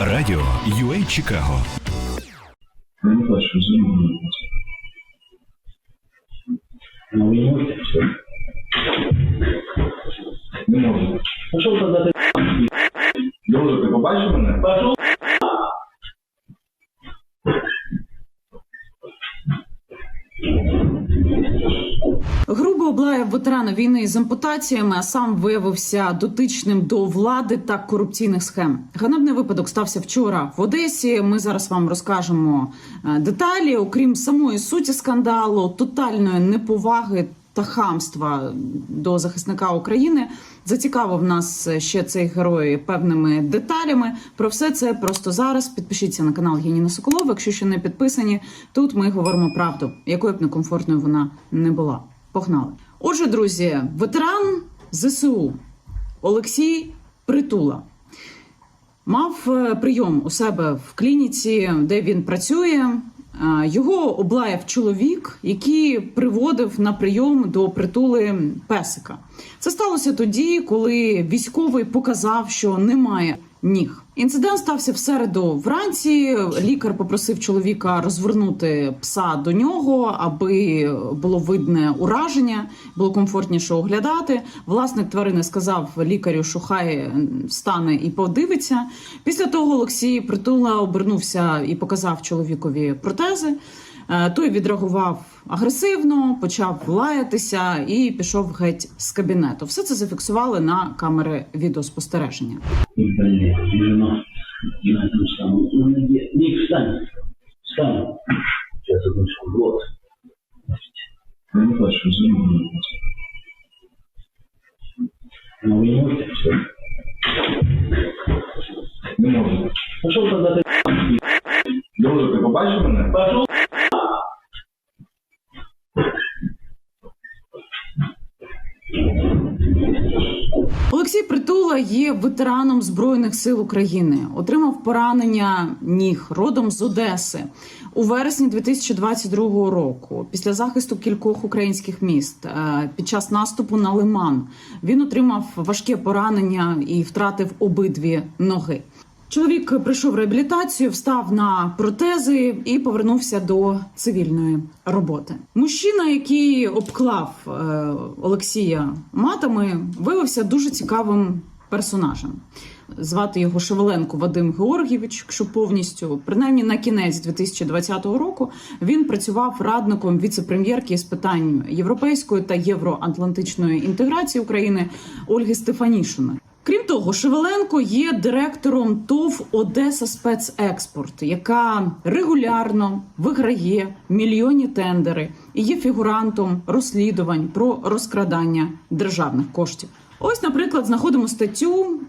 Радіо UA Чикаго. Я не хочу, извини. Ну, ви не можете все. Не можу. Пішов тоді ти. Друже, ти побачив мене? Пішов. Грубо облаяв ветерана війни з ампутаціями, а сам виявився дотичним до влади та корупційних схем. Ганебний випадок стався вчора в Одесі. Ми зараз вам розкажемо е, деталі. Окрім самої суті скандалу, тотальної неповаги та хамства до захисника України. Зацікавив нас ще цей герой певними деталями. Про все це просто зараз. Підпишіться на канал Єніна Соколова. Якщо ще не підписані, тут ми говоримо правду, якою б некомфортною вона не була. Погнали. Отже, друзі, ветеран ЗСУ Олексій Притула мав е, прийом у себе в клініці, де він працює. Е, Його облаяв чоловік, який приводив на прийом до притули песика. Це сталося тоді, коли військовий показав, що немає ніг. Інцидент стався в середу вранці. Лікар попросив чоловіка розвернути пса до нього, аби було видне ураження, було комфортніше оглядати. Власник тварини сказав лікарю, що хай встане і подивиться. Після того Олексій притула обернувся і показав чоловікові протези. Е, Той відреагував агресивно, почав лаятися і пішов геть з кабінету. Все це зафіксували на камери відеоспостереження. Ну. Ну, ви не можете все. Є ветераном збройних сил України. Отримав поранення ніг родом з Одеси у вересні 2022 року. Після захисту кількох українських міст е, під час наступу на Лиман він отримав важке поранення і втратив обидві ноги. Чоловік пройшов реабілітацію, встав на протези і повернувся до цивільної роботи. Мужчина, який обклав е, Олексія матами, виявився дуже цікавим персонажем. Звати його Шевеленко Вадим Георгійович, якщо повністю, принаймні на кінець 2020 року, він працював радником віце-прем'єрки з питань європейської та євроатлантичної інтеграції України Ольги Стефанішиної. Крім того, Шевеленко є директором ТОВ Одеса Спецекспорт, яка регулярно виграє мільйонні тендери і є фігурантом розслідувань про розкрадання державних коштів. Ось, наприклад, знаходимо статтю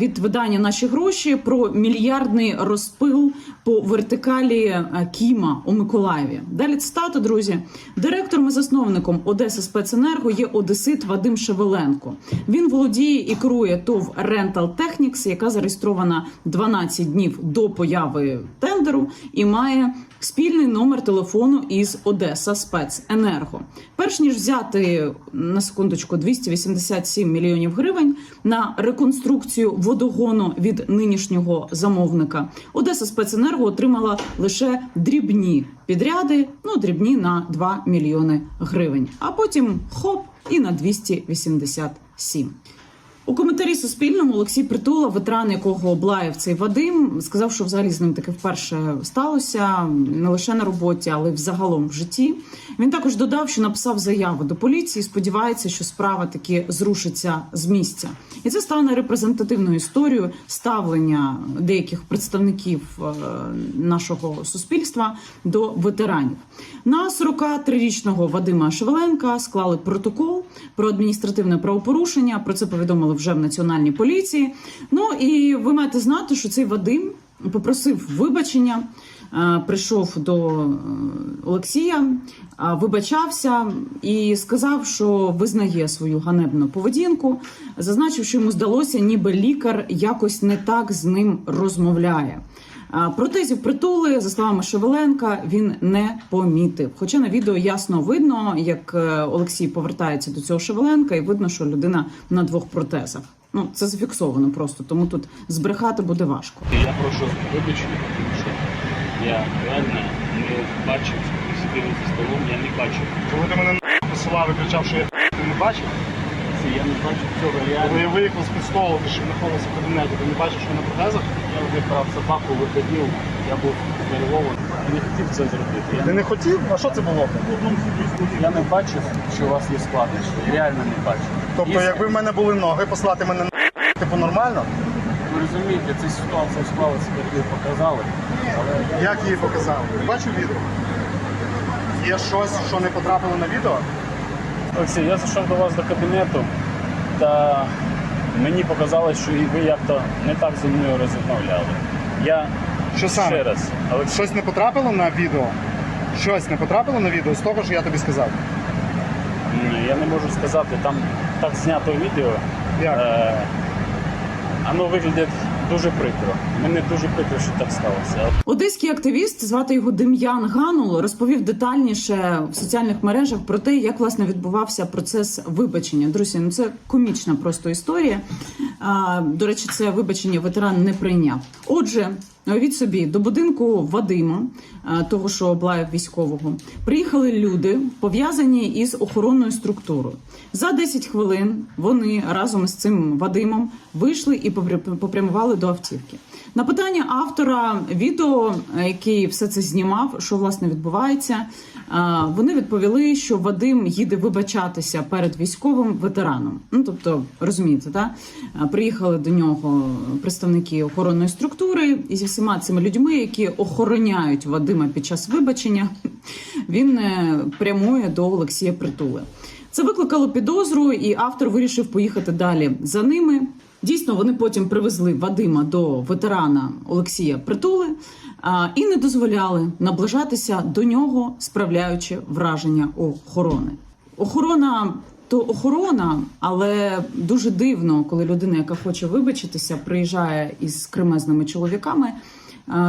від видання наші гроші про мільярдний розпил по вертикалі Кіма у Миколаєві. Далі цитата, друзі. Директором і засновником Одеса Спеценерго є Одесит Вадим Шевеленко. Він володіє і керує ТОВ Rental Technics, яка зареєстрована 12 днів до появи тендеру і має спільний номер телефону із Одеса Спеценерго. Перш ніж взяти на секундочку 287 мільйонів гривень на реконструкцію водогону від нинішнього замовника, Одеса Спеценерго отримала лише дрібні підряди, ну дрібні на 2 мільйони гривень. А потім хоп і на 287. У коментарі Суспільному Олексій Притула, ветеран якого облаяв цей Вадим, сказав, що взагалі з ним таке вперше сталося не лише на роботі, але й взагалом в житті. Він також додав, що написав заяву до поліції. Сподівається, що справа таки зрушиться з місця, і це стане репрезентативною історією ставлення деяких представників е, нашого суспільства до ветеранів. На 43-річного Вадима Шевеленка склали протокол про адміністративне правопорушення. Про це повідомили вже в національній поліції. Ну і ви маєте знати, що цей Вадим попросив вибачення. е, Прийшов до е, Олексія, е, вибачався і сказав, що визнає свою ганебну поведінку. Зазначив, що йому здалося, ніби лікар якось не так з ним розмовляє. Протезів притули, за словами Шевеленка, він не помітив. Хоча на відео ясно видно, як е, Олексій повертається до цього Шевеленка, і видно, що людина на двох протезах. Ну це зафіксовано просто, тому тут збрехати буде важко. Я прошу вибачення, тому що я реально не бачив, сидів за столом, я не бачив. Коли ти мене посилав і кричав, що я ти не бачив, я не бачив цього реально. я виїхав з пістолу, ти ще знаходився в кабінеті, ти не бачив, що я на протезах? Я вибрав собаку, виходив, я був нервований. Я не хотів це зробити. Я, Ти не хотів? А що це було? я не бачив, що у вас є складнощі. Реально не бачив. Тобто, Є- якби в мене були ноги, послати мене на типу нормально? Ви розумієте, ця ситуація склалася, як ви показали. Але Як її показали? Бачив відео? Є щось, що не потрапило на відео? Олексій, я зайшов до вас до кабінету, та мені показалось, що і ви як-то не так зі мною розмовляли. Я Що саме? ще раз, але Щось не потрапило на відео? Щось не потрапило на відео з того, що я тобі сказав. м, я не можу сказати, там так знято відео. Як? Е, воно виглядить дуже прикро. Мені дуже прикро, що так сталося. Одеський активіст, звати його Дем'ян Ганул, розповів детальніше в соціальних мережах про те, як власне відбувався процес вибачення. Друзі, ну це комічна просто історія. До речі, це вибачення ветеран не прийняв. Отже, уявіть собі, до будинку Вадима, того, що облаяв військового, приїхали люди, пов'язані із охоронною структурою. За 10 хвилин вони разом з цим Вадимом вийшли і попря- попрямували до автівки. На питання автора відео, е, який все це знімав, що власне відбувається, е, вони відповіли, що Вадим їде вибачатися перед військовим ветераном. Ну тобто, розумієте, та Е, приїхали до нього представники охоронної структури, і зі всіма цими людьми, які охороняють Вадима під час вибачення, він е, прямує до Олексія Притули. Це викликало підозру, і автор вирішив поїхати далі за ними. Дійсно, вони потім привезли Вадима до ветерана Олексія Притули і не дозволяли наближатися до нього, справляючи враження охорони. Охорона то охорона, але дуже дивно, коли людина, яка хоче вибачитися, приїжджає із кремезними чоловіками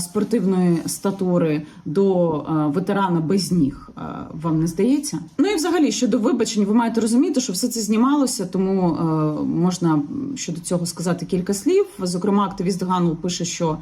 спортивної статури до е, ветерана без ніг. Е, Вам не здається? Ну і взагалі щодо вибачень, ви маєте розуміти, що все це знімалося, тому е, можна щодо цього сказати кілька слів. Зокрема, активіст Ганул пише, що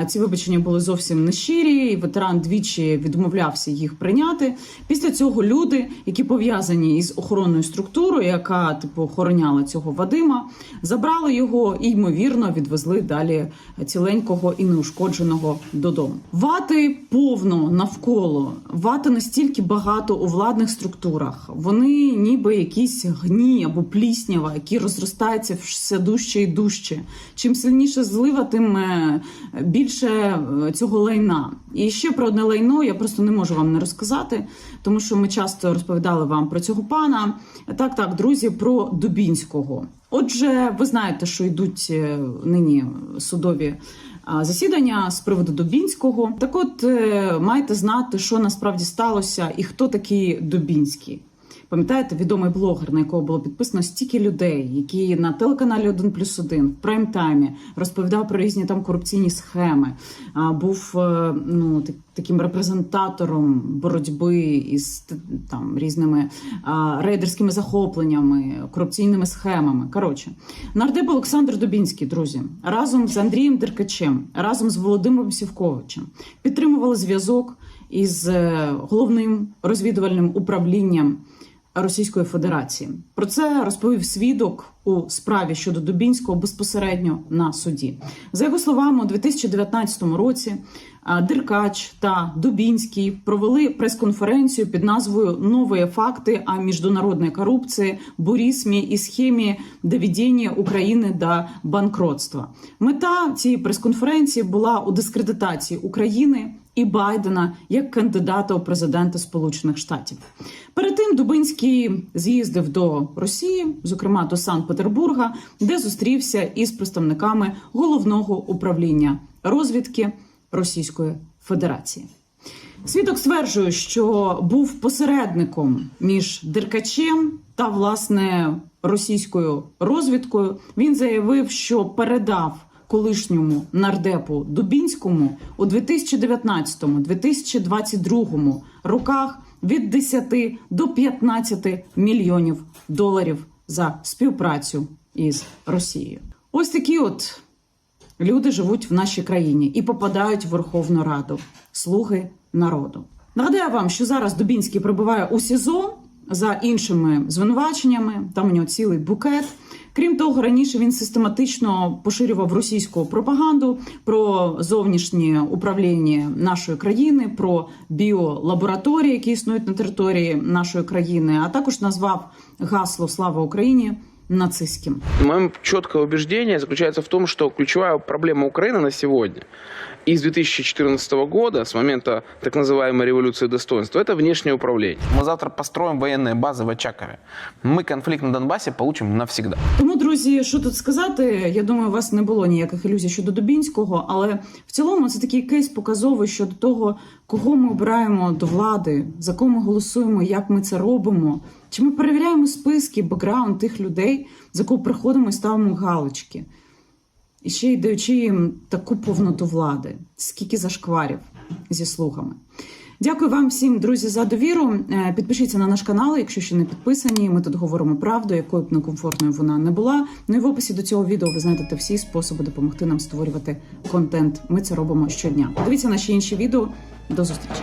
е, ці вибачення були зовсім нещирі, і ветеран двічі відмовлявся їх прийняти. Після цього люди, які пов'язані із охоронною структурою, яка типу охороняла цього Вадима, забрали його і ймовірно відвезли далі ціленького і неушкодженого додому. Вати повно навколо вати настільки багато у владних структурах. Вони ніби якісь гні або пліснява, які розростаються все дужче і дужче. Чим сильніше злива, тим е, більше е, цього лайна. І ще про одне лайно я просто не можу вам не розказати, тому що ми часто розповідали вам про цього пана. Так, так, друзі, про Дубінського. Отже, ви знаєте, що йдуть е, нині судові засідання з приводу Дубінського. Так, от е, маєте знати, що насправді сталося, і хто такий Дубінський. Пам'ятаєте, відомий блогер, на якого було підписано стільки людей, які на телеканалі 1 плюс 1 в прайм-таймі розповідав про різні там корупційні схеми, а, був е, ну таким репрезентатором боротьби із там різними а, рейдерськими захопленнями, корупційними схемами. Коротше, нардеп Олександр Дубінський, друзі, разом з Андрієм Деркачем, разом з Володимиром Сівковичем підтримували зв'язок із е, головним розвідувальним управлінням. Російської Федерації про це розповів свідок у справі щодо Дубінського безпосередньо на суді. За його словами, у 2019 році Деркач та Дубінський провели прес-конференцію під назвою «Нові факти о міжнародній корупції, бурізмі і схемі доведення України до банкротства». Мета цієї прес-конференції була у дискредитації України і Байдена як кандидата у президенти Сполучених Штатів. Перед тим Дубинський з'їздив до Росії, зокрема до Санкт-Петербурга, де зустрівся із представниками головного управління розвідки Російської Федерації. Свідок стверджує, що був посередником між Деркачем та власне російською розвідкою. Він заявив, що передав колишньому нардепу Дубінському у 2019-2022 роках від 10 до 15 мільйонів доларів за співпрацю із Росією. Ось такі от люди живуть в нашій країні і попадають в Верховну Раду. Слуги народу. Нагадаю вам, що зараз Дубінський перебуває у СІЗО за іншими звинуваченнями. Там у нього цілий букет. Крім того, раніше він систематично поширював російську пропаганду про зовнішнє управління нашої країни, про біолабораторії, які існують на території нашої країни, а також назвав гасло Слава Україні нацистським. Мое четкое убеждение заключается в том, что ключевая проблема Украины на сегодня и с 2014 года, с момента так называемой революции достоинства, это внешнее управление. Мы завтра построим военные базы в Очакове. Мы конфликт на Донбассе получим навсегда. Тому, друзі, що тут сказати? Я думаю, у вас не було ніяких ілюзій щодо Дубінського, але в цілому це такий кейс показовий щодо того, кого ми обираємо до влади, за кого ми голосуємо, як ми це робимо. Чи ми перевіряємо списки, бекграунд тих людей, за кого приходимо і ставимо галочки. І ще й даючи їм таку повноту влади, скільки зашкварів зі слугами. Дякую вам всім, друзі, за довіру. Е, Підпишіться на наш канал, якщо ще не підписані. Ми тут говоримо правду, якою б некомфортною вона не була. Ну і в описі до цього відео ви знайдете всі способи допомогти нам створювати контент. Ми це робимо щодня. Дивіться наші інші відео. До зустрічі.